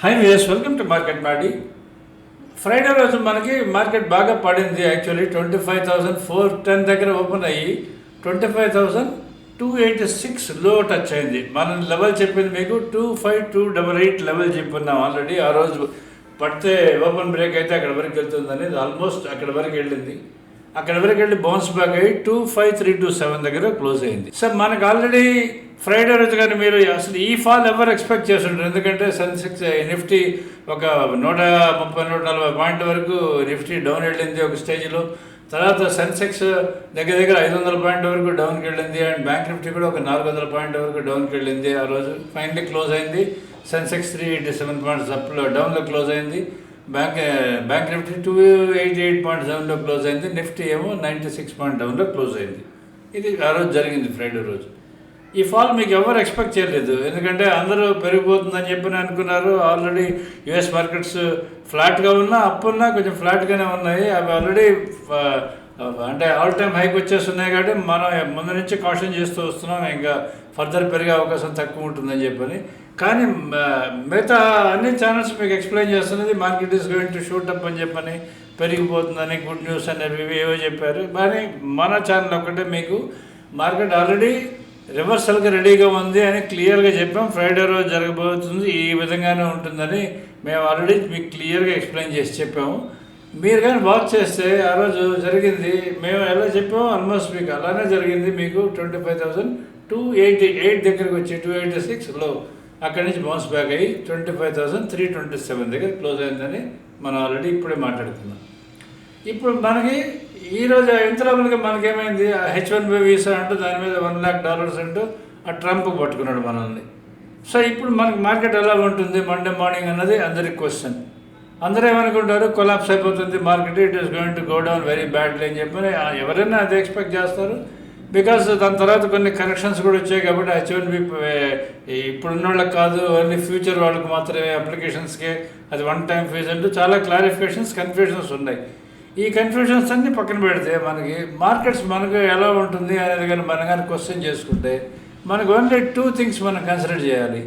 Hi viewers welcome to market మాడి Friday రోజు మనకి మార్కెట్ బాగా పడింది. Actually twenty five thousand four ten దగ్గర ఓపెన్ అయ్యి twenty five thousand two eighty సిక్స్లో టచ్ అయింది. మనం లెవెల్ చెప్పింది మీకు two five two double eight level చెప్పున్నాం already ఆ రోజు పడితే ఓపెన్ బ్రేక్ అయితే అక్కడ వరకు వెళ్తుందని ఆల్మోస్ట్ అక్కడ వరకు వెళ్ళింది. అక్కడ వరకు వెళ్ళి బౌన్స్ బ్యాక్ అయ్యి two five three two seven దగ్గర క్లోజ్ అయింది. సార్ మనకు ఆల్రెడీ ఫ్రైడే రోజు కానీ మీరు అసలు ఈ ఫాల్ ఎవరు ఎక్స్పెక్ట్ చేస్తుంటారు? ఎందుకంటే సెన్సెక్స్ నిఫ్టీ ఒక నూట ముప్పై నూట నలభై పాయింట్ వరకు నిఫ్టీ డౌన్ వెళ్ళింది ఒక స్టేజ్లో. తర్వాత సెన్సెక్స్ దగ్గర దగ్గర ఐదు వందల పాయింట్ వరకు డౌన్కి వెళ్ళింది అండ్ బ్యాంక్ నిఫ్టీ కూడా ఒక నాలుగు వందల పాయింట్ వరకు డౌన్కి వెళ్ళింది ఆ రోజు. ఫైనలీ క్లోజ్ అయింది. Sensex three eighty seven points అప్లో డౌన్లో క్లోజ్ అయింది. Bank bank Nifty two eighty eight point సెవెన్లో క్లోజ్ అయింది. నిఫ్టీ ఏమో నైంటీ సిక్స్ పాయింట్ సెవెన్లో క్లోజ్ అయింది. ఇది ఆ రోజు జరిగింది ఫ్రైడే రోజు. ఈ ఫాల్ మీకు ఎవరు ఎక్స్పెక్ట్ చేయలేదు. ఎందుకంటే అందరూ పెరిగిపోతుందని చెప్పి అనుకున్నారు. ఆల్రెడీ యుఎస్ మార్కెట్స్ ఫ్లాట్గా ఉన్నా అప్పున్నా కొంచెం ఫ్లాట్గానే ఉన్నాయి. అవి ఆల్రెడీ అంటే ఆల్ టైమ్ హైక్ వచ్చేస్తున్నాయి కాబట్టి మనం ముందు నుంచి కాషన్ చేస్తూ వస్తున్నాం. ఇంకా ఫర్దర్ పెరిగే అవకాశం తక్కువ ఉంటుందని చెప్పని. కానీ మిగతా అన్ని ఛానల్స్ మీకు ఎక్స్ప్లెయిన్ చేస్తున్నది market is going to shoot up అని చెప్పని పెరిగిపోతుందని గుడ్ న్యూస్ అనేవి ఇవి ఏవో చెప్పారు. కానీ మన ఛానల్ ఒక్కటే మీకు మార్కెట్ ఆల్రెడీ రివర్సల్కి రెడీగా ఉంది అని క్లియర్గా చెప్పాం. ఫ్రైడే రోజు జరగబోతుంది ఈ విధంగానే ఉంటుందని మేము ఆల్రెడీ మీకు క్లియర్గా ఎక్స్ప్లెయిన్ చేసి చెప్పాము. మీరు కానీ వాచ్ చేస్తే ఆ రోజు జరిగింది మేము ఎలా చెప్పామో ఆల్మోస్ట్ మీకు అలానే జరిగింది మీకు twenty five thousand two eighty eight దగ్గరికి వచ్చి టూ ఎయిటీ సిక్స్లో అక్కడి నుంచి బౌన్స్ బ్యాక్ అయ్యి twenty five thousand three twenty seven దగ్గర క్లోజ్ అయిందని మనం ఆల్రెడీ ఇప్పుడే మాట్లాడుకున్నాం. ఇప్పుడు మనకి ఈరోజు ఇంతలోపలికి మనకేమైంది? హెచ్ వన్ బి వీసా అంటూ దాని మీద వన్ ల్యాక్ డాలర్స్ అంటూ ఆ ట్రంప్ పట్టుకున్నాడు మనల్ని. సో ఇప్పుడు మనకి మార్కెట్ ఎలా ఉంటుంది? మండే మార్నింగ్ అన్నది అందరికి క్వశ్చన్ అందరూ ఏమనుకుంటారు? కొలాప్స్ అయిపోతుంది market it is going to go down very badly అని చెప్పి ఎవరైనా అది ఎక్స్పెక్ట్ చేస్తారు? బికాస్ దాని తర్వాత కొన్ని కరెక్షన్స్ కూడా వచ్చాయి కాబట్టి హెచ్ వన్ బి ఇప్పుడున్న వాళ్ళకి కాదు ఓన్లీ ఫ్యూచర్ వాళ్ళకి మాత్రమే అప్లికేషన్స్కి అది వన్ టైం ఫీజ్ అంటూ చాలా క్లారిఫికేషన్స్ కన్ఫ్యూషన్స్ ఉన్నాయి. ఈ కన్ఫ్యూషన్స్ అన్నీ పక్కన పెడితే మనకి మార్కెట్స్ మనకు ఎలా ఉంటుంది అనేది కానీ మనం కానీ క్వశ్చన్ చేసుకుంటే మనకు ఓన్లీ టూ థింగ్స్ మనం కన్సిడర్ చేయాలి.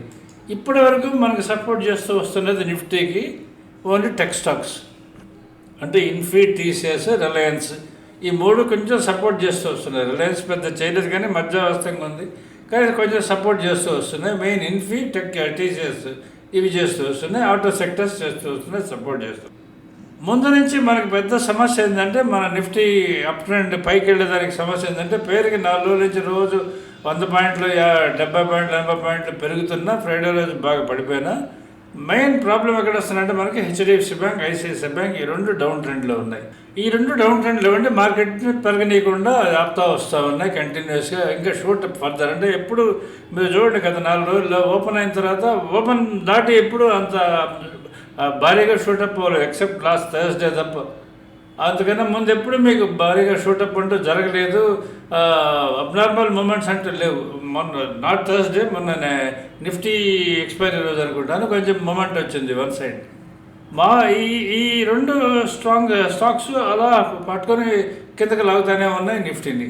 ఇప్పటి వరకు మనకు సపోర్ట్ చేస్తూ వస్తున్నది నిఫ్టీకి ఓన్లీ టెక్ స్టాక్స్ అంటే ఇన్ఫీ టీసీఎస్ రిలయన్స్ ఈ మూడు కొంచెం సపోర్ట్ చేస్తూ వస్తున్నాయి. రిలయన్స్ పెద్ద చేయలేదు కానీ మధ్యవస్థంగా ఉంది. కానీ కొంచెం సపోర్ట్ చేస్తూ వస్తున్నాయి. మెయిన్ ఇన్ఫీ టెక్ టీసీఎస్ ఇవి చేస్తూ వస్తున్నాయి. ఆటో సెక్టర్స్ చేస్తూ వస్తున్నాయి. సపోర్ట్ చేస్తూ ముందు నుంచి మనకు పెద్ద సమస్య ఏంటంటే మన నిఫ్టీ అప్ ట్రెండ్ పైకి వెళ్ళేదానికి సమస్య ఏంటంటే పేరుకి నాలుగు రోజుల నుంచి రోజు వంద పాయింట్లు యా- డెబ్బై పాయింట్లు ఎనభై పాయింట్లు పెరుగుతున్నా ఫ్రైడే రోజు బాగా పడిపోయినా మెయిన్ ప్రాబ్లం ఎక్కడ వస్తుందంటే మనకి హెచ్డిఎఫ్సి బ్యాంక్ ఐసిఐసిఐ బ్యాంక్ ఈ రెండు డౌన్ ట్రెండ్లో ఉన్నాయి. ఈ రెండు డౌన్ ట్రెండ్లో ఉండి మార్కెట్ని పెరగనీయకుండా ఆపుతా వస్తూ ఉన్నాయి కంటిన్యూస్గా. ఇంకా షూట్ ఫర్దర్ అంటే ఎప్పుడు మీరు చూడండి గత నాలుగు రోజుల్లో ఓపెన్ అయిన తర్వాత ఓపెన్ దాటి ఎప్పుడు అంత భారీగా భారీగా అప్ అవ్వలేదు ఎక్సెప్ట్ లాస్ట్ థర్స్డే తప్ప. అందుకన్నా ముందు ఎప్పుడు మీకు భారీగా షూటప్ అంటూ జరగలేదు. అబ్నార్మల్ మూమెంట్స్ అంటూ లేవు. మొన్న నాట్ థర్స్డే మొన్ననే నిఫ్టీ ఎక్స్పైరీ రోజు అనుకుంటాను. కొంచెం మూమెంట్ వచ్చింది వన్ సైడ్. మా ఈ ఈ రెండు స్ట్రాంగ్ స్టాక్స్ అలా పట్టుకొని కిందకి లాగుతూనే ఉన్నాయి నిఫ్టీని.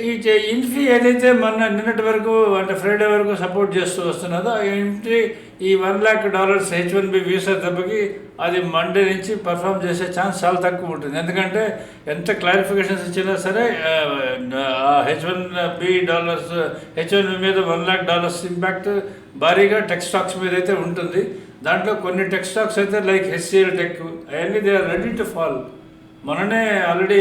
ఈ ఇన్ఫీ ఏదైతే మొన్న నిన్నటి వరకు అంటే ఫ్రైడే వరకు సపోర్ట్ చేస్తూ వస్తున్నదో ఇన్ఫీ ఈ one lakh dollars H one B visa దెబ్బకి అది మండే నుంచి పర్ఫామ్ చేసే ఛాన్స్ చాలా తక్కువ ఉంటుంది. ఎందుకంటే ఎంత క్లారిఫికేషన్స్ ఇచ్చినా సరే H one B dollars H one B మీద వన్ ల్యాక్ డాలర్స్ ఇంపాక్ట్ భారీగా టెక్ స్టాక్స్ మీద అయితే ఉంటుంది. దాంట్లో కొన్ని టెక్ స్టాక్స్ అయితే లైక్ హెచ్సిఎల్ టెక్ అవన్నీ they are ready to fall మొన్ననే already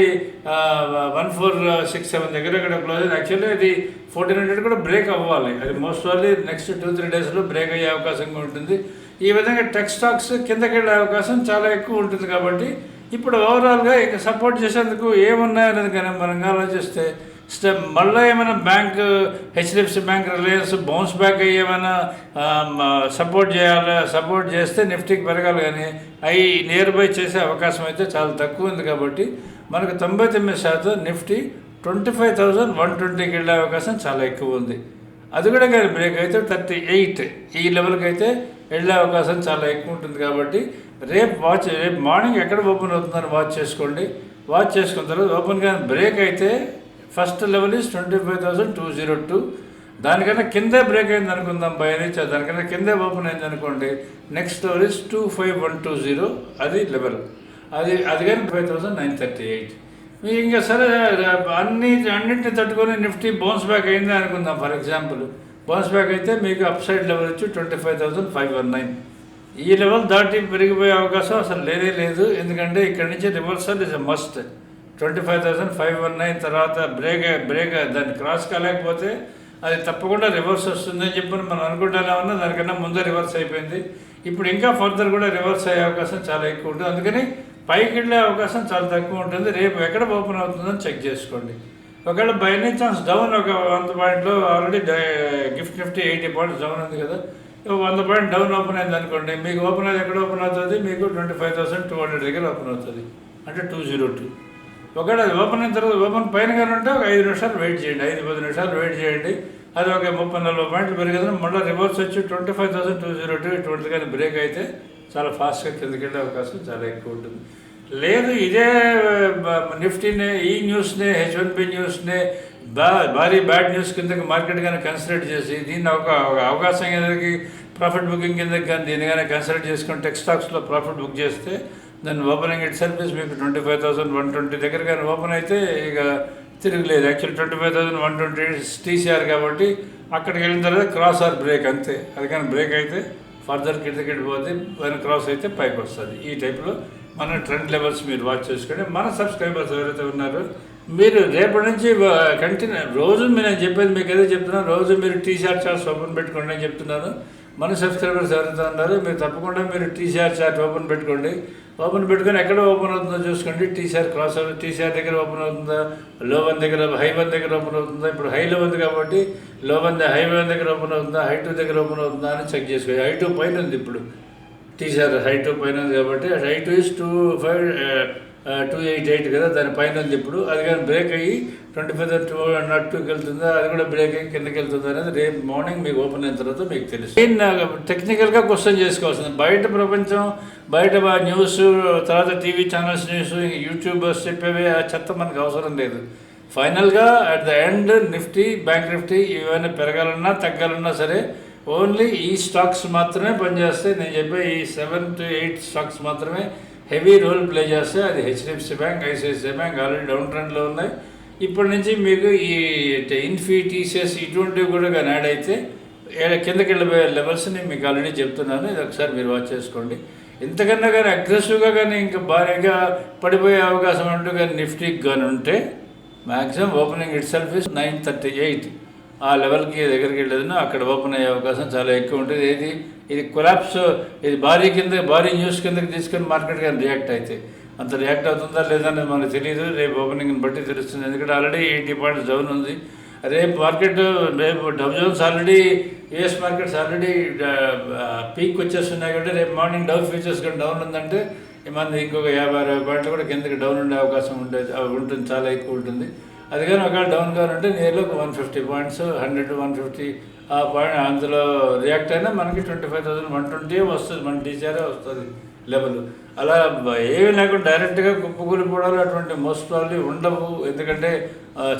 one four six seven దగ్గర ఇక్కడ క్లోజ్ అయింది. యాక్చువల్లీ అది ఫోర్టీన్ హండ్రెడ్ కూడా బ్రేక్ అవ్వాలి. అది mostly next two three డేస్లో బ్రేక్ అయ్యే అవకాశం ఉంటుంది. ఈ విధంగా టెక్ స్టాక్స్ కిందకి వెళ్ళే అవకాశం చాలా ఎక్కువ ఉంటుంది కాబట్టి ఇప్పుడు ఓవరాల్గా ఇక సపోర్ట్ చేసేందుకు ఏమున్నాయనేది కానీ మనం ఆలోచిస్తే మళ్ళీ ఏమైనా bank HDFC bank Reliance bounce back అయ్యి ఏమైనా సపోర్ట్ చేయాలి? సపోర్ట్ చేస్తే నిఫ్టీకి పెరగాలి కానీ అవి నియర్ బై చేసే అవకాశం అయితే చాలా తక్కువ ఉంది కాబట్టి మనకు తొంభై తొమ్మిది శాతం Nifty twenty five thousand one ట్వంటీకి వెళ్ళే అవకాశం చాలా ఎక్కువ ఉంది. అది కూడా కానీ బ్రేక్ అయితే థర్టీ ఎయిట్ ఈ లెవెల్కి అయితే వెళ్ళే అవకాశం చాలా ఎక్కువ ఉంటుంది కాబట్టి రేపు వాచ్ రేపు మార్నింగ్ ఎక్కడ ఓపెన్ అవుతుందని వాచ్ చేసుకోండి. వాచ్ చేసుకున్న తర్వాత ఓపెన్ కానీ బ్రేక్ అయితే first level is twenty five thousand two zero two. దానికన్నా కిందే బ్రేక్ అయింది అనుకుందాం బై నుంచి దానికన్నా కిందే ఓపెన్ అయింది అనుకోండి next level is two five one two zero అది లెవెల్ అది అది కానీ five thousand nine thirty eight మీకు ఇంకా సరే అన్ని అన్నింటిని తట్టుకొని నిఫ్టీ బౌన్స్ బ్యాక్ అయింది అనుకుందాం ఫర్ ఎగ్జాంపుల్ బౌన్స్ బ్యాక్ అయితే మీకు అప్ సైడ్ లెవెల్ వచ్చి twenty five thousand five one nine ఈ లెవెల్ దాటి పెరిగిపోయే అవకాశం అసలు లేనే లేదు. ఎందుకంటే ఇక్కడ నుంచి reversal is a must twenty five thousand five one nine తర్వాత బ్రేక్ బ్రేక్ దాన్ని క్రాస్ కాలేకపోతే అది తప్పకుండా రివర్స్ వస్తుందని చెప్పి మనం అనుకుంటానే ఉన్నా దానికన్నా ముందే రివర్స్ అయిపోయింది. ఇప్పుడు ఇంకా ఫర్దర్ కూడా రివర్స్ అయ్యే అవకాశం చాలా ఎక్కువ ఉంటుంది. అందుకని పైకి వెళ్ళే అవకాశం చాలా తక్కువ ఉంటుంది. రేపు ఎక్కడ ఓపెన్ అవుతుందని చెక్ చేసుకోండి. ఒకవేళ బై ఎనీ ఛాన్స్ డౌన్ ఒక వంద పాయింట్లో already GIFT Nifty eighty points down ఉంది కదా. వంద పాయింట్ డౌన్ ఓపెన్ అయింది అనుకోండి. మీకు ఓపెన్ అయితే ఎక్కడ ఓపెన్ అవుతుంది? మీకు twenty five thousand two hundred దగ్గర ఓపెన్ అవుతుంది. అంటే టూ జీరో టూ ఒకవేళ ఓపెన్ అయిన తర్వాత ఓపెన్ పైన కానీ ఉంటే ఒక ఐదు నిమిషాలు వెయిట్ చేయండి ఐదు పది నిమిషాలు వెయిట్ చేయండి. అది ఒక ముప్పై నలభై పాయింట్లు పెరిగిందని మళ్ళీ రివర్స్ వచ్చి twenty five thousand two zero two twenty కానీ బ్రేక్ అయితే చాలా ఫాస్ట్గా కిందకి వెళ్ళే అవకాశం చాలా ఎక్కువ ఉంటుంది. లేదు ఇదే నిఫ్టీనే ఈ న్యూస్నే హెచ్ వన్ బి న్యూస్నే బా భారీ బ్యాడ్ న్యూస్ కిందకి మార్కెట్ కానీ కన్సిడర్ చేసి దీన్ని ఒక ఒక అవకాశం కిందకి ప్రాఫిట్ బుకింగ్ కిందకి కానీ దీన్ని కానీ కన్సిడర్ చేసుకొని టెక్ స్టాక్స్లో ప్రాఫిట్ బుక్ చేస్తే దాని ఓపెనింగ్ ఇట్ సర్వీస్ మీకు twenty five thousand one twenty దగ్గర కానీ ఓపెన్ అయితే ఇక తిరగలేదు. Actual twenty five thousand one twenty TCR కాబట్టి అక్కడికి వెళ్ళిన తర్వాత క్రాస్ ఆర్ బ్రేక్ అంతే. అది కానీ బ్రేక్ అయితే ఫర్దర్ కిందకి పోతే దాని క్రాస్ అయితే పైకి వస్తుంది. ఈ టైప్లో మన ట్రెండ్ లెవెల్స్ మీరు వాచ్ చేసుకోండి మన సబ్స్క్రైబర్స్ ఎవరైతే ఉన్నారో మీరు రేపటి నుంచి కంటిన్యూ రోజు మీరు నేను చెప్పేది మీకు ఏదో చెప్తున్నాను. రోజు మీరు టీసీఆర్ చార్ట్స్ ఓపెన్ పెట్టుకోండి అని చెప్తున్నాను. మన సబ్స్క్రైబర్స్ ఎవరైతే ఉన్నారో మీరు తప్పకుండా మీరు టీసీఆర్ చార్ట్ ఓపెన్ పెట్టుకోండి. ఓపెన్ పెట్టుకొని ఎక్కడ ఓపెన్ అవుతుందో చూసుకోండి. టీసీఆర్ క్రాస్ అవుతుంది టీసీఆర్ దగ్గర ఓపెన్ అవుతుందా? లో వన్ దగ్గర హై వన్ దగ్గర ఓపెన్ అవుతుందా? ఇప్పుడు హైలో ఉంది కాబట్టి లో వన్ హై వన్ దగ్గర ఓపెన్ అవుతుందా? హై టూ దగ్గర ఓపెన్ అవుతుందా అని చెక్ చేసుకోండి హై టూ పైన ఉంది ఇప్పుడు. టీసీఆర్ హై టూ పైన ఉంది కాబట్టి high two is two five two eight eight కదా దాని పైన ఉంది ఇప్పుడు. అది కానీ బ్రేక్ అయ్యి ట్వంటీ ఫైవ్ టూ నాట్ టూకి వెళ్తుందా అది కూడా బ్రేక్ అయ్యి కిందకి వెళ్తుందా అనేది రేపు మార్నింగ్ మీకు ఓపెన్ అయిన తర్వాత మీకు తెలుసు మెయిన్ టెక్నికల్గా క్వశ్చన్ చేసుకోవాల్సింది. బయట ప్రపంచం బయట న్యూస్ తర్వాత టీవీ ఛానల్స్ న్యూస్ యూట్యూబర్స్ చెప్పేవి ఆ చెత్త మనకు అవసరం లేదు. ఫైనల్గా at the end Nifty bank Nifty ఏమైనా పెరగాలన్నా తగ్గాలన్నా సరే ఓన్లీ ఈ స్టాక్స్ మాత్రమే పనిచేస్తాయి. నేను చెప్పే ఈ సెవెన్ టు ఎయిట్ స్టాక్స్ మాత్రమే హెవీ రోల్ ప్లే చేస్తే అది HDFC bank ICICI bank already down ట్రెండ్లో ఉన్నాయి. ఇప్పటి నుంచి మీకు ఈ ఇన్ఫీ టీసీఎస్ ఇటువంటివి కూడా కానీ యాడ్ అయితే కిందకి వెళ్ళిపోయే లెవెల్స్ని మీకు ఆల్రెడీ చెప్తున్నాను. ఇది ఒకసారి మీరు వాచ్ చేసుకోండి. ఇంతకన్నా కానీ అగ్రెసివ్గా కానీ ఇంకా భారీగా పడిపోయే అవకాశం అంటూ కానీ నిఫ్టీకి కానీ ఉంటే maximum opening itself is nine thirty eight. ఆ లెవెల్కి దగ్గరికి వెళ్ళేదినో అక్కడ ఓపెన్ అయ్యే అవకాశం చాలా ఎక్కువ ఉంటుంది. ఏది ఇది కొలాప్స్ ఇది భారీ కింద భారీ న్యూస్ కిందకి తీసుకొని మార్కెట్ కానీ రియాక్ట్ అయితే. అంత రియాక్ట్ అవుతుందా లేదా అనేది మనకు తెలియదు రేపు ఓపెనింగ్ని బట్టి తెలుస్తుంది. ఎందుకంటే ఆల్రెడీ ఎయిటీ పాయింట్స్ డౌన్ ఉంది. రేపు మార్కెట్ రేపు Dow Jones already US markets already peak వచ్చేస్తున్నాయి కాబట్టి రేపు మార్నింగ్ డౌన్ ఫ్యూచర్స్ కానీ డౌన్ ఉందంటే మన ఇంకొక యాభై అరవై పాయింట్లు కూడా కిందకి డౌన్ ఉండే అవకాశం ఉండేది ఉంటుంది. చాలా ఎక్కువ ఉంటుంది. అది కానీ ఒకవేళ డౌన్ కావాలంటే ఉంటే ఒక one fifty points hundred one fifty ఆ పాయింట్ అందులో రియాక్ట్ అయినా మనకి twenty five thousand one twenty వస్తుంది మన టీచరే వస్తుంది లెవెల్ అలా ఏమీ లేకుండా డైరెక్ట్గా కుప్పకూలిపోవడాలు అటువంటి మోస్ట్ ప్రాబ్లీ ఉండవు. ఎందుకంటే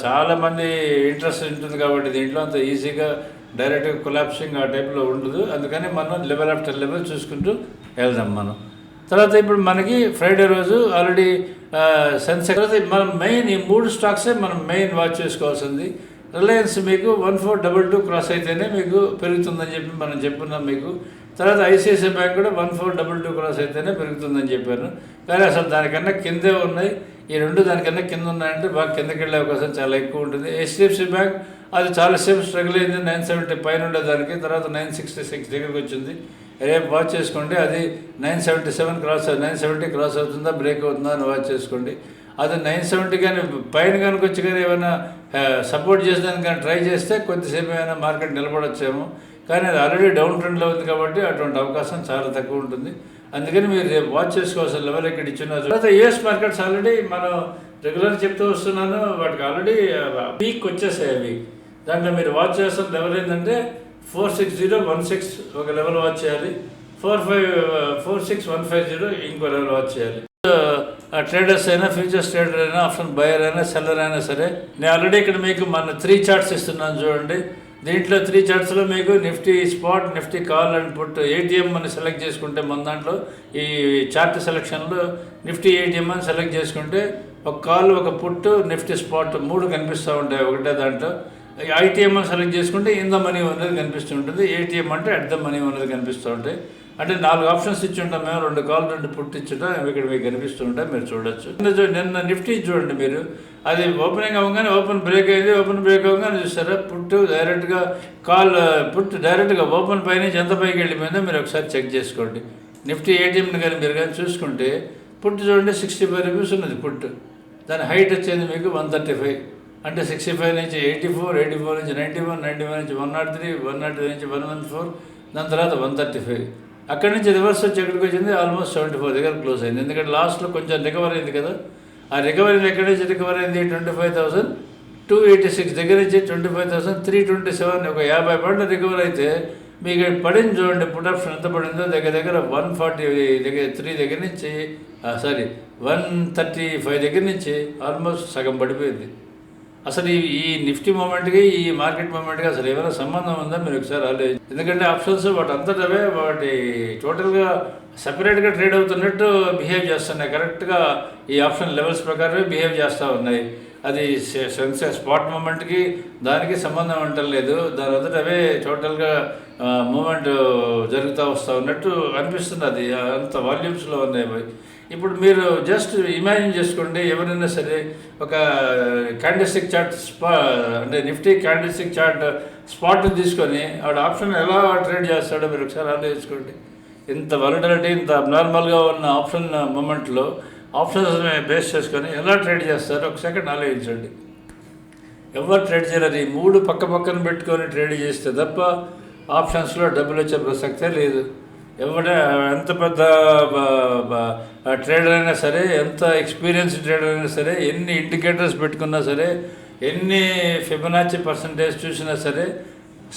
చాలామంది ఇంట్రెస్ట్ ఉంటుంది కాబట్టి దీంట్లో అంత ఈజీగా డైరెక్ట్గా కొలాప్సింగ్ ఆ టైప్లో ఉండదు. అందుకని మనం లెవెల్ ఆఫ్టర్ లెవెల్ చూసుకుంటూ వెళ్దాం మనం. తర్వాత ఇప్పుడు మనకి ఫ్రైడే రోజు ఆల్రెడీ సెన్సెక్స్ తర్వాత మనం మెయిన్ ఈ మూడు స్టాక్సే మనం మెయిన్ వాచ్ చేసుకోవాల్సింది. రిలయన్స్ మీకు one four double two cross అయితేనే మీకు పెరుగుతుందని చెప్పి మనం చెప్పున్నాం మీకు. తర్వాత ఐసిఐసిఐ బ్యాంక్ కూడా one four double two cross అయితేనే పెరుగుతుందని చెప్పాను కానీ అసలు దానికన్నా కిందే ఉన్నాయి. ఈ రెండు దానికన్నా కింద ఉన్నాయంటే బాగా కిందకి వెళ్ళే అవకాశం చాలా ఎక్కువ ఉంటుంది. హెచ్డిఎఫ్సి బ్యాంక్ అది చాలాసేపు స్ట్రగుల్ అయింది. నైన్ సెవెంటీ పైన ఉండేదానికి తర్వాత నైన్ సిక్స్టీ సిక్స్ దగ్గరికి వచ్చింది. రేపు వాచ్ చేసుకోండి. అది nine seventy seven cross nine seventy cross అవుతుందా బ్రేక్ అవుతుందా అని వాచ్ చేసుకోండి. అది నైన్ సెవెంటీ కానీ పైన కనుక వచ్చి కానీ ఏమైనా సపోర్ట్ చేసేదానికి కానీ ట్రై చేస్తే కొద్దిసేపు ఏమైనా మార్కెట్ నిలబడొచ్చేమో. కానీ అది ఆల్రెడీ డౌన్ ట్రెండ్లో ఉంది కాబట్టి అటువంటి అవకాశం చాలా తక్కువ ఉంటుంది. అందుకని మీరు రేపు వాచ్ చేసుకోవాల్సిన లెవెల్ ఇక్కడ ఇచ్చినారు తర్వాత యుఎస్ మార్కెట్స్ ఆల్రెడీ మనం రెగ్యులర్ చెప్తూ వస్తున్నాను. వాటికి ఆల్రెడీ పీక్ వచ్చేసాయి అవి. దాంట్లో మీరు వాచ్ చేస్తున్న లెవెల్ ఏంటంటే four six zero one six ఒక లెవెల్ వాచ్ చేయాలి. Four five four six one five zero ఇంకో లెవెల్ వాచ్ చేయాలి. ట్రేడర్స్ అయినా ఫ్యూచర్స్ ట్రేడర్ అయినా ఆప్షన్ బయర్ అయినా సెల్లర్ అయినా సరే నేను ఆల్రెడీ ఇక్కడ మీకు మన త్రీ చార్ట్స్ ఇస్తున్నాను చూడండి. దీంట్లో త్రీ చార్ట్స్లో మీకు Nifty spot Nifty call and put ATM అని సెలెక్ట్ చేసుకుంటే మన దాంట్లో ఈ చార్ట్ సెలెక్షన్లో నిఫ్టీ ఏటీఎం అని సెలెక్ట్ చేసుకుంటే ఒక కాల్ ఒక పుట్ నిఫ్టీ స్పాట్ మూడు కనిపిస్తూ ఉంటాయి. ఒకటే దాంట్లో. ఐటీఎం అని సెలెక్ట్ చేసుకుంటే ఇన్ ద మనీ అనేది కనిపిస్తూ ఉంటుంది. ఏటీఎం అంటే అట్ ద మనీ అనేది కనిపిస్తూ ఉంటాయి. అంటే నాలుగు ఆప్షన్స్ ఇచ్చి ఉంటాం మేము. రెండు కాల్ రెండు పుట్టి ఇక్కడ మీకు కనిపిస్తూ ఉంటాయి. మీరు చూడొచ్చు. నిన్న నిఫ్టీ చూడండి మీరు. అది ఓపెనింగ్ అవ్వగానే ఓపెన్ బ్రేక్ అయింది ఓపెన్ బ్రేక్ అవ్వగానే చూసారా పుట్టు డైరెక్ట్గా కాల్ పుట్టు డైరెక్ట్గా ఓపెన్ పై నుంచి ఎంత పైకి వెళ్ళిపోయిందో మీరు ఒకసారి చెక్ చేసుకోండి. నిఫ్టీ ఏటీఎంని కానీ మీరు కానీ చూసుకుంటే పుట్టు చూడండి సిక్స్టీ ఫైవ్ రూపీస్ ఉన్నది పుట్టు. దాని హైట్ వచ్చేది మీకు వన్ థర్టీ ఫైవ్ అంటే సిక్స్టీ ఫైవ్ నుంచి ఎయిటీ ఫోర్ ఎయిటీ ఫోర్ నుంచి నైంటీ వన్ నైంటీ వన్ నుంచి one nought three one nought three నుంచి వన్ వన్ ఫోర్ దాని తర్వాత వన్ థర్టీ ఫైవ్ అక్కడి నుంచి రివర్స్ వచ్చి ఎక్కడికి వచ్చింది? ఆల్మోస్ట్ సెవెంటీ ఫోర్ దగ్గర క్లోజ్ అయింది. ఎందుకంటే లాస్ట్లో కొంచెం రికవర్ అయింది కదా. ఆ రికవరీ ఎక్కడి నుంచి రికవర్ అయింది? Twenty five thousand two eighty six దగ్గర నుంచి twenty five thousand three twenty seven ఒక యాభై పాయింట్లు రికవర్ అయితే మీకు పడింది చూడండి పుట్ ఆప్షన్ ఎంత పడిందో దగ్గర దగ్గర వన్ ఫార్టీ దగ్గర త్రీ దగ్గర నుంచి సారీ వన్ థర్టీ ఫైవ్ దగ్గర నుంచి ఆల్మోస్ట్ సగం పడిపోయింది. అసలు ఈ ఈ నిఫ్టీ మూమెంట్కి ఈ మార్కెట్ మూమెంట్కి అసలు ఏమైనా సంబంధం ఉందా? మీరు ఒకసారి ఆలోచించి ఎందుకంటే ఆప్షన్స్ వాటి అంతటవే వాటి టోటల్గా సపరేట్గా ట్రేడ్ అవుతున్నట్టు బిహేవ్ చేస్తున్నాయి. కరెక్ట్గా ఈ ఆప్షన్ లెవెల్స్ ప్రకారమే బిహేవ్ చేస్తూ ఉన్నాయి. అది సెన్సెస్ స్పాట్ మూమెంట్కి దానికి సంబంధం అంటలేదు దాని అంతటవే టోటల్గా మూమెంట్ జరుగుతూ వస్తూ ఉన్నట్టు అనిపిస్తుంది. అది అంత వాల్యూమ్స్లో ఉన్నాయి. ఇప్పుడు మీరు జస్ట్ ఇమాజిన్ చేసుకోండి ఎవరైనా సరే ఒక క్యాండిస్టిక్ చార్ట్ స్పా అంటే నిఫ్టీ క్యాండిస్టిక్ చార్ట్ స్పాట్ తీసుకొని ఆవిడ ఆప్షన్ ఎలా ట్రేడ్ చేస్తాడో మీరు ఒకసారి ఆలోచించుకోండి. ఇంత వలటిలిటీ ఇంత అబ్నార్మల్గా ఉన్న ఆప్షన్ మూమెంట్లో ఆప్షన్స్ బేస్ చేసుకొని ఎలా ట్రేడ్ చేస్తారో ఒక సెకండ్ ఆలోచించండి. ఎవరు ట్రేడ్ చేయలేరు ఈ మూడు పక్క పక్కన పెట్టుకొని ట్రేడ్ చేస్తే తప్ప ఆప్షన్స్లో డబ్బులు వచ్చే ప్రసక్తే లేదు. ఎవడ ఎంత పెద్ద ట్రేడర్ అయినా సరే ఎంత ఎక్స్పీరియన్స్ ట్రేడర్ అయినా సరే ఎన్ని ఇండికేటర్స్ పెట్టుకున్నా సరే ఎన్ని ఫిబనాచి పర్సంటేజ్ చూసినా సరే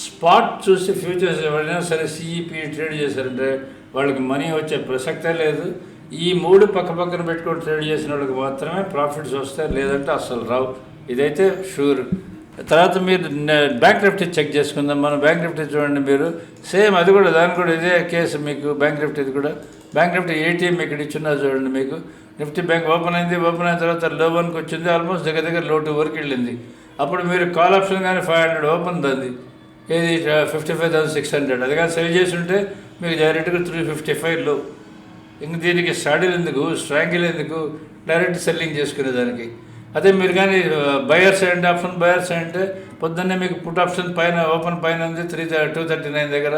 స్పాట్ చూసి ఫ్యూచర్స్ ఎవరైనా సరే సిఈపి ట్రేడ్ చేశారంటే వాళ్ళకి మనీ వచ్చే ప్రసక్తే లేదు. ఈ మూడు పక్క పక్కన పెట్టుకొని ట్రేడ్ చేసిన వాళ్ళకి మాత్రమే ప్రాఫిట్స్ వస్తాయి లేదంటే అస్సలు రావు. ఇదైతే షూర్ తర్వాత మీరు బ్యాంక్ నిఫ్టీ చెక్ చేసుకుందాం. మనం బ్యాంక్ నిఫ్టీ చూడండి మీరు. సేమ్ అది కూడా దాని కూడా ఇదే కేసు మీకు బ్యాంక్ నిఫ్టీ కూడా. బ్యాంక్ నిఫ్టీ ఏటీఎం ఇక్కడ ఇచ్చున్నారు చూడండి మీకు. నిఫ్టీ బ్యాంక్ ఓపెన్ అయింది ఓపెన్ అయిన తర్వాత లో వన్కి వచ్చింది ఆల్మోస్ట్ దగ్గర దగ్గర లో టూ వరకు వెళ్ళింది. అప్పుడు మీరు కాల్ ఆప్షన్ కానీ ఫైవ్ హండ్రెడ్ ఓపెన్ దంది. ఏది fifty five thousand six hundred అది కానీ సెల్ చేసి ఉంటే మీకు డైరెక్ట్గా త్రీ ఫిఫ్టీ ఫైవ్లో ఇంక దీనికి స్టాడిల్ ఎందుకు? స్ట్రాంగిల్ ఎందుకు? డైరెక్ట్ సెల్లింగ్ చేసుకునేదానికి. అదే మీరు కానీ బయర్స్ అంటే ఆప్షన్ బయర్స్ అంటే పొద్దున్నే మీకు పుట్ ఆప్షన్ పైన ఓపెన్ పైన ఉంది త్రీ టూ థర్టీ నైన్ దగ్గర.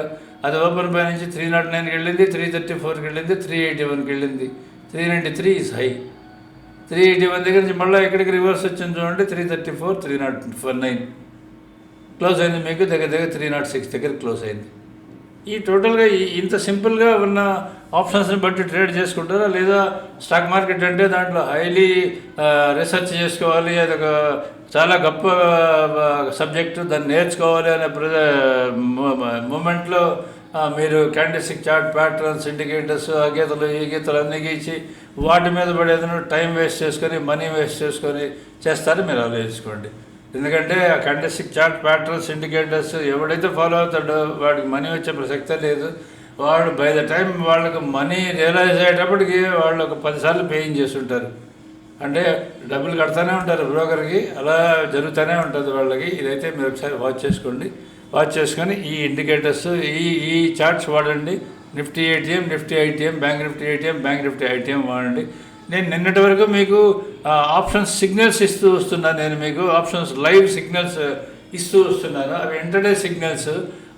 అది ఓపెన్ పై నుంచి త్రీ నాట్ నైన్కి వెళ్ళింది త్రీ థర్టీ ఫోర్కి వెళ్ళింది త్రీ ఎయిటీ వన్కి వెళ్ళింది. Three ninety three is high three eighty one దగ్గర నుంచి మళ్ళీ ఎక్కడికి రివర్స్ వచ్చింది చూడండి three thirty four three nought four nine close అయింది మీకు దగ్గర దగ్గర త్రీ నాట్ సిక్స్ దగ్గర క్లోజ్ అయింది. ఈ టోటల్గా ఇంత సింపుల్గా ఉన్న ఆప్షన్స్ని బట్టి ట్రేడ్ చేసుకుంటారా? లేదా స్టాక్ మార్కెట్ అంటే దాంట్లో హైలీ రీసెర్చ్ చేసుకోవాలి అది ఒక చాలా గొప్ప సబ్జెక్టు దాన్ని నేర్చుకోవాలి అనే మూమెంట్లో మీరు క్యాండిస్టిక్ చార్ట్ ప్యాటర్న్స్ ఇండికేటర్స్ ఆ గీతలు ఈ గీతలు అన్నీ గీచి వాటి మీద పడేదను టైం వేస్ట్ చేసుకొని మనీ వేస్ట్ చేసుకొని చేస్తారు? మీరు ఆలోచించుకోండి. ఎందుకంటే ఆ కండస్టిక్ చార్ట్ ప్యాటర్న్స్ ఇండికేటర్స్ ఎవడైతే ఫాలో అవుతాడో వాడికి మనీ వచ్చే ప్రసక్తే లేదు. వాడు బై ద టైం వాళ్ళకి మనీ రియలైజ్ అయ్యేటప్పటికి వాళ్ళు ఒక పదిసార్లు పేయింగ్ చేస్తుంటారు. అంటే డబ్బులు కడతానే ఉంటారు బ్రోకర్కి అలా జరుగుతూనే ఉంటుంది వాళ్ళకి. ఇదైతే మీరు ఒకసారి వాచ్ చేసుకోండి. వాచ్ చేసుకొని ఈ ఇండికేటర్స్ ఈ ఈ చార్ట్స్ వాడండి. Nifty ATM Nifty ITM bank Nifty ATM bank Nifty ITM వాడండి. నేను నిన్నటి వరకు మీకు ఆప్షన్స్ సిగ్నల్స్ ఇస్తూ వస్తున్నాను నేను మీకు ఆప్షన్స్ లైవ్ సిగ్నల్స్ ఇస్తూ వస్తున్నాను. అవి ఇంటర్డే సిగ్నల్స్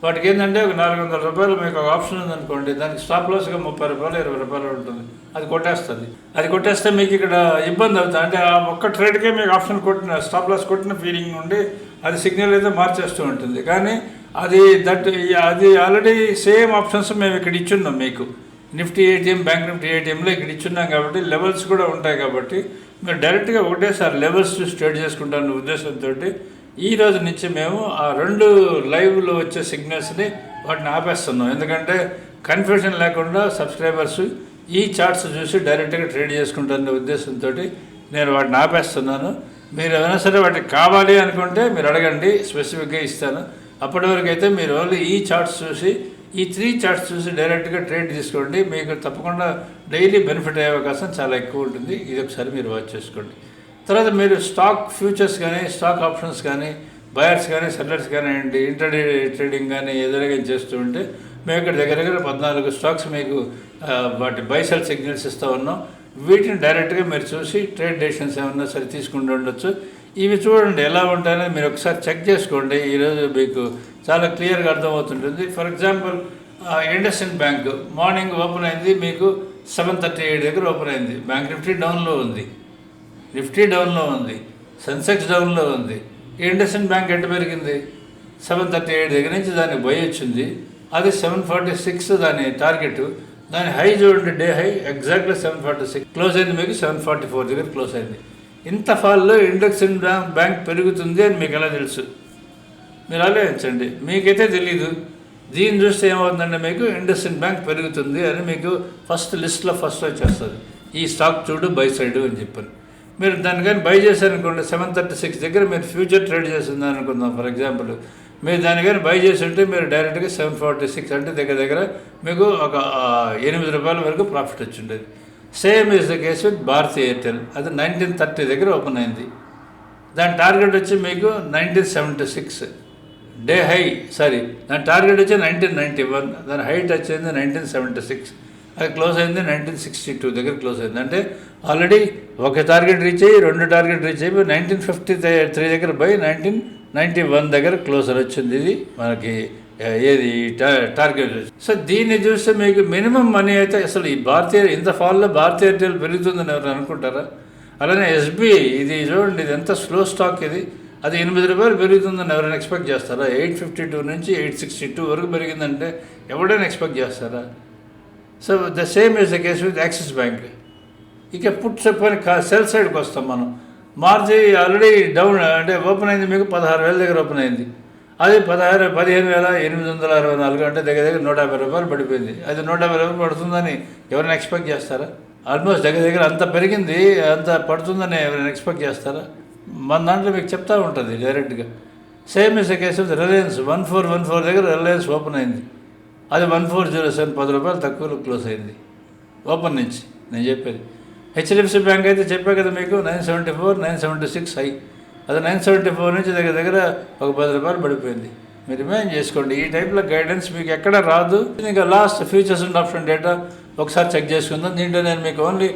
వాటికి ఏంటంటే ఒక నాలుగు వందల రూపాయలు మీకు ఒక ఆప్షన్ ఉందనుకోండి దానికి స్టాప్ లాస్గా ముప్పై రూపాయలు ఇరవై రూపాయలు ఉంటుంది. అది కొట్టేస్తుంది. అది కొట్టేస్తే మీకు ఇక్కడ ఇబ్బంది అవుతుంది. అంటే ఆ ఒక్క ట్రేడ్కే మీకు ఆప్షన్ కొట్టిన స్టాప్ లాస్ కొట్టిన ఫీలింగ్ నుండి అది సిగ్నల్ అయితే మార్చేస్తూ ఉంటుంది. కానీ అది దట్ అది ఆల్రెడీ సేమ్ ఆప్షన్స్ మేము ఇక్కడ ఇచ్చున్నాం మీకు. నిఫ్టీ ఏటీఎం బ్యాంక్ నిఫ్టీ ఏటీఎంలో ఇక్కడ ఇచ్చున్నాం కాబట్టి లెవెల్స్ కూడా ఉంటాయి కాబట్టి మీరు డైరెక్ట్గా ఒకటేసారి లెవెల్స్ చూసి ట్రేడ్ చేసుకుంటాను ఉద్దేశంతో ఈ రోజు నుంచి మేము ఆ రెండు లైవ్లో వచ్చే సిగ్నల్స్ని వాటిని ఆపేస్తున్నాం. ఎందుకంటే కన్ఫ్యూషన్ లేకుండా సబ్స్క్రైబర్స్ ఈ చార్ట్స్ చూసి డైరెక్ట్గా ట్రేడ్ చేసుకుంటారనే ఉద్దేశంతో నేను వాటిని ఆపేస్తున్నాను. మీరు ఏమైనా సరే వాటికి కావాలి అనుకుంటే మీరు అడగండి స్పెసిఫిక్గా ఇస్తాను. అప్పటి వరకు అయితే మీరు ఓన్లీ ఈ చార్ట్స్ చూసి ఈ త్రీ చార్ట్స్ చూసి డైరెక్ట్గా ట్రేడ్ తీసుకోండి. మీకు తప్పకుండా డైలీ బెనిఫిట్ అయ్యే అవకాశం చాలా ఎక్కువ ఉంటుంది. ఇది ఒకసారి మీరు వాచ్ చేసుకోండి. తర్వాత మీరు స్టాక్ ఫ్యూచర్స్ కానీ స్టాక్ ఆప్షన్స్ కానీ బయర్స్ కానీ సెల్లర్స్ కానీ ఏంటి ఇంటర్డే ట్రేడింగ్ కానీ ఏదైనా కానీ చేస్తూ ఉంటే మేము ఇక్కడ దగ్గర దగ్గర పద్నాలుగు స్టాక్స్ మీకు వాటి బైసెల్ సిగ్నల్స్ ఇస్తూ ఉన్నాం. వీటిని డైరెక్ట్గా మీరు చూసి ట్రేడ్ డెసిషన్స్ ఏమన్నా సరే తీసుకుంటూ ఉండొచ్చు. ఇవి చూడండి ఎలా ఉంటాయని మీరు ఒకసారి చెక్ చేసుకోండి. ఈరోజు మీకు చాలా క్లియర్గా అర్థమవుతుంటుంది. For example IndusInd bank morning open అయింది మీకు సెవెన్ థర్టీ ఎయిట్ దగ్గర ఓపెన్ అయింది. బ్యాంక్ నిఫ్టీ డౌన్లో ఉంది. నిఫ్టీ డౌన్లో ఉంది. సెన్సెక్స్ డౌన్లో ఉంది. ఇండస్ఇండ్ బ్యాంక్ ఎట్ట పెరిగింది? సెవెన్ థర్టీ ఎయిట్ దగ్గర నుంచి దానికి బై వచ్చింది. అది సెవెన్ ఫార్టీ సిక్స్ దాని టార్గెట్. దాని హై చూడండి day high exactly seven forty six. Close అయింది మీకు సెవెన్ ఫార్టీ ఫోర్ దగ్గర క్లోజ్ అయింది. ఇంత ఫాల్లో ఇండస్ఇండ్ బ్యాంక్ బ్యాంక్ పెరుగుతుంది అని మీకు ఎలా తెలుసు? మీరు ఆలోచించండి. మీకైతే తెలీదు. దీన్ని చూస్తే ఏమవుతుందంటే మీకు ఇండస్ఇండ్ బ్యాంక్ పెరుగుతుంది అని మీకు ఫస్ట్ లిస్ట్లో ఫస్ట్ వచ్చేస్తుంది. ఈ స్టాక్ చూడు బై సైడ్ అని చెప్పాను మీరు దాన్ని కానీ బై చేశారనుకోండి సెవెన్ థర్టీ సిక్స్ దగ్గర మీరు ఫ్యూచర్ ట్రేడ్ చేసిందని అనుకుందాం ఫర్ ఎగ్జాంపుల్. మీరు దాన్ని కానీ బై చేసి ఉంటే మీరు డైరెక్ట్గా సెవెన్ ఫార్టీ సిక్స్ అంటే దగ్గర దగ్గర మీకు ఒక ఎనిమిది రూపాయల వరకు profit వచ్చిండేది same is the case with Bharti Airtel. అది నైన్టీన్ థర్టీ దగ్గర ఓపెన్ అయింది. దాని టార్గెట్ వచ్చి మీకు nineteen seventy six day high sorry దాని టార్గెట్ వచ్చి నైన్టీన్ నైంటీ వన్ దాని హైట్ వచ్చింది నైన్టీన్ సెవెంటీ సిక్స్ అది క్లోజ్ అయింది నైన్టీన్ సిక్స్టీ టూ దగ్గర క్లోజ్ అయింది. అంటే ఆల్రెడీ ఒక టార్గెట్ రీచ్ అయ్యి రెండు టార్గెట్ రీచ్ అయిపోయి నైన్టీన్ ఫిఫ్టీ త్రీ దగ్గర బై నైన్టీన్ నైంటీ వన్ దగ్గర క్లోజర్ వచ్చింది. ఇది మనకి ఏది టా- టార్గెట్ సో దీన్ని చూస్తే మీకు మినిమం మనీ అయితే అసలు ఈ భారతీయ ఇంత ఫాల్లో భారతీయ ఎయిర్టెల్ పెరుగుతుందని ఎవరు అనుకుంటారా? అలానే ఎస్బీఐ ఇది చూడండి ఇది ఎంత స్లో స్టాక్ ఇది. అది ఎనిమిది రూపాయలు పెరుగుతుందని ఎవరైనా ఎక్స్పెక్ట్ చేస్తారా? ఎయిట్ ఫిఫ్టీ టూ నుంచి ఎయిట్ సిక్స్టీ టూ వరకు పెరిగిందంటే ఎవడైనా ఎక్స్పెక్ట్ చేస్తారా? So the same is the case with Axis bank ఇక పుట్ చెప్పని సెల్ సైడ్కి వస్తాం మనం. మార్చి ఆల్రెడీ డౌన్ అంటే ఓపెన్ అయింది మీకు పదహారు వేల దగ్గర ఓపెన్ అయింది. అది పదహారు పదిహేను వేల ఎనిమిది వందల అరవై నాలుగు అంటే దగ్గర దగ్గర నూట యాభై రూపాయలు పడిపోయింది. అది నూట యాభై రూపాయలు పడుతుందని ఎవరైనా ఎక్స్పెక్ట్ చేస్తారా? ఆల్మోస్ట్ దగ్గర దగ్గర అంత పెరిగింది అంత పడుతుందని ఎవరైనా ఎక్స్పెక్ట్ చేస్తారా? మన దాంట్లో మీకు చెప్తా ఉంటుంది డైరెక్ట్గా same is case Reliance one four one four దగ్గర రిలయన్స్ ఓపెన్ అయింది. అది వన్ ఫోర్ జీరో సెవెన్ పది రూపాయలు తక్కువలో క్లోజ్ అయింది. ఓపెన్ నుంచి నేను చెప్పేది. హెచ్డిఎఫ్సి బ్యాంక్ అయితే చెప్పా కదా మీకు nine seventy four nine seventy six high అది నైన్ సెవెంటీ ఫోర్ నుంచి దగ్గర దగ్గర ఒక పది రూపాయలు పడిపోయింది. మీరు మేము చేసుకోండి ఈ టైప్లో గైడెన్స్ మీకు ఎక్కడ రాదు. ఇంకా last futures and option data ఒకసారి చెక్ చేసుకుందాం. దీంట్లో నేను మీకు ఓన్లీ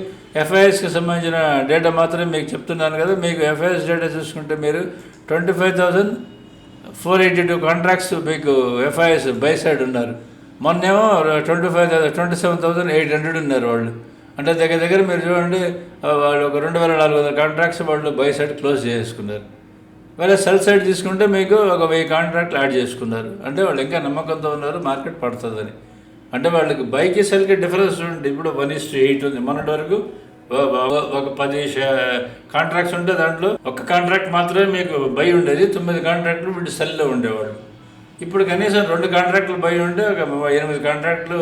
ఎఫ్ఐఎస్కి సంబంధించిన డేటా మాత్రమే మీకు చెప్తున్నాను కదా. మీకు ఎఫ్ఐఎస్ డేటా చూసుకుంటే మీరు twenty five thousand four eighty two contracts మీకు ఎఫ్ఐఎస్ బై సైడ్ ఉన్నారు. మొన్నేమో twenty five twenty seven thousand eight hundred ఉన్నారు వాళ్ళు. అంటే దగ్గర దగ్గర మీరు చూడండి వాళ్ళు ఒక రెండు వేల నాలుగు వందల కాంట్రాక్ట్స్ వాళ్ళు బై సైడ్ క్లోజ్ చేసుకున్నారు. వేరే సెల్ సైడ్ తీసుకుంటే మీకు ఒక వెయ్యి కాంట్రాక్ట్లు యాడ్ చేసుకున్నారు. అంటే వాళ్ళు ఇంకా నమ్మకంతో ఉన్నారు మార్కెట్ పడుతుందని. అంటే వాళ్ళకి బైకి సెల్కి డిఫరెన్స్ ఉంటుంది ఇప్పుడు వన్ ఇస్ ఎయిట్ ఉంది. మొన్నటి వరకు ఒక పది కాంట్రాక్ట్స్ ఉంటే దాంట్లో ఒక కాంట్రాక్ట్ మాత్రమే మీకు బై ఉండేది. తొమ్మిది కాంట్రాక్ట్లు వీటి సెల్లో ఉండేవాళ్ళు. ఇప్పుడు కనీసం రెండు కాంట్రాక్టులు బై ఉంటే ఒక ఎనిమిది కాంట్రాక్టులు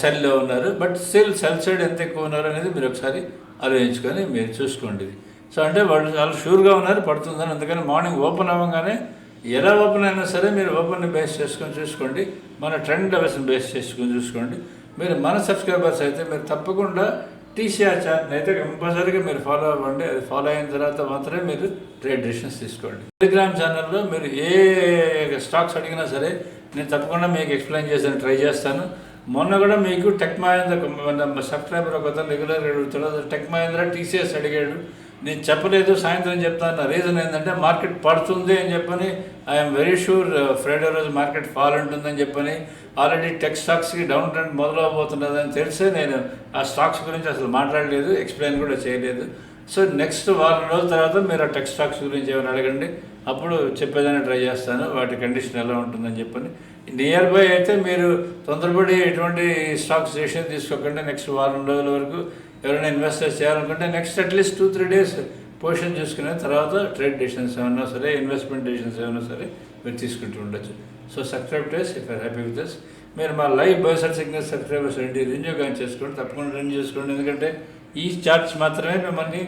సెల్లో ఉన్నారు. బట్ స్టిల్ సెల్ సైడ్ ఎంత ఎక్కువ ఉన్నారు అనేది మీరు ఒకసారి ఆలోచించుకొని మీరు చూసుకోండి. ఇది సో అంటే వాళ్ళు చాలా షూర్గా ఉన్నారు పడుతుందని. అందుకని మార్నింగ్ ఓపెన్ అవ్వగానే ఎలా ఓపెన్ అయినా సరే మీరు ఓపెన్ని బేస్ చేసుకొని చూసుకోండి. మన ట్రెండ్ లెవెల్స్ని బేస్ చేసుకొని చూసుకోండి. మీరు మన సబ్స్క్రైబర్స్ అయితే మీరు తప్పకుండా టీసీఆర్ ఛానల్ అయితే కంపల్సరీగా మీరు ఫాలో అవ్వండి. అది ఫాలో అయిన తర్వాత మాత్రమే మీరు ట్రేడ్ డిసిషన్స్ తీసుకోండి. టెలిగ్రామ్ ఛానల్లో మీరు ఏ స్టాక్స్ అడిగినా సరే నేను తప్పకుండా మీకు ఎక్స్ప్లెయిన్ చేసాను ట్రై చేస్తాను. మొన్న కూడా మీకు టెక్ మహేంద్ర సబ్స్క్రైబర్ ఒక రెగ్యులర్ టెక్ మహేంద్ర టీసీఎస్ అడిగాడు నేను చెప్పలేదు సాయంత్రం చెప్తాను రీజన్ ఏంటంటే మార్కెట్ పడుతుంది అని చెప్పని ఐఎమ్ వెరీ షూర్ ఫ్రైడే రోజు మార్కెట్ ఫాల్ ఉంటుందని చెప్పని ఆల్రెడీ టెక్ స్టాక్స్కి డౌన్ ట్రెండ్ మొదలవబోతున్నదని తెలిసే నేను ఆ స్టాక్స్ గురించి అసలు మాట్లాడలేదు ఎక్స్ప్లెయిన్ కూడా చేయలేదు. సో నెక్స్ట్ వారం రోజుల తర్వాత మీరు ఆ టెక్ స్టాక్స్ గురించి ఏమైనా అడగండి అప్పుడు చెప్పేదాన్ని ట్రై చేస్తాను వాటి కండిషన్ ఎలా ఉంటుందని చెప్పని. నియర్ బై అయితే మీరు తొందరపడి ఎటువంటి స్టాక్స్ డెసిషన్ తీసుకోకుండా. నెక్స్ట్ వారం రోజుల వరకు ఎవరైనా ఇన్వెస్టర్స్ చేయాలనుకుంటే next at least two three days position చూసుకునే తర్వాత ట్రేడ్ డెసిషన్స్ ఏమన్నా సరే ఇన్వెస్ట్మెంట్ డెసిషన్స్ ఏమైనా సరే మీరు తీసుకుంటూ ఉండొచ్చు. So subscribe days if are happy with this మీరు మా లైవ్ బయోసర్ సిగ్నల్ సబ్స్క్రైబర్స్ రెండు రిన్యూ కానీ చేసుకోండి. తప్పకుండా రిన్యూ చేసుకోండి. ఎందుకంటే ఈ చార్ట్స్ మాత్రమే మిమ్మల్ని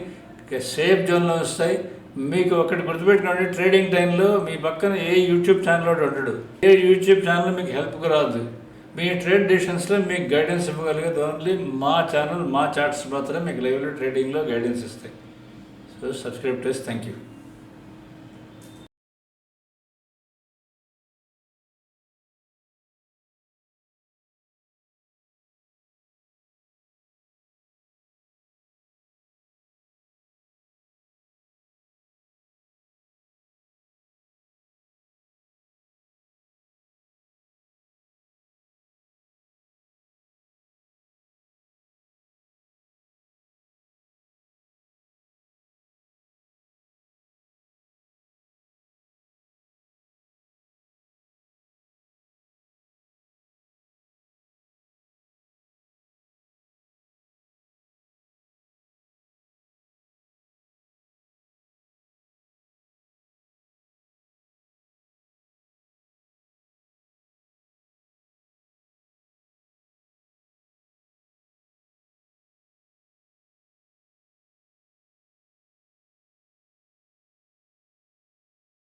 సేఫ్ జోన్లో వస్తాయి. మీకు ఒకటి గుర్తుపెట్టుకోండి ట్రేడింగ్ టైంలో మీ పక్కన ఏ యూట్యూబ్ ఛానల్ ఒకటి ఉండడు. ఏ యూట్యూబ్ ఛానల్ మీకు హెల్ప్కి రాదు. మీ ట్రేడ్ డిసిషన్స్లో మీకు గైడెన్స్ ఇవ్వగలిగేది ఓన్లీ మా ఛానల్ మా చార్ట్స్ మాత్రమే మీకు లైవ్లో ట్రేడింగ్లో గైడెన్స్ ఇస్తాయి. సో సబ్స్క్రైబ్ చేసి థ్యాంక్ యూ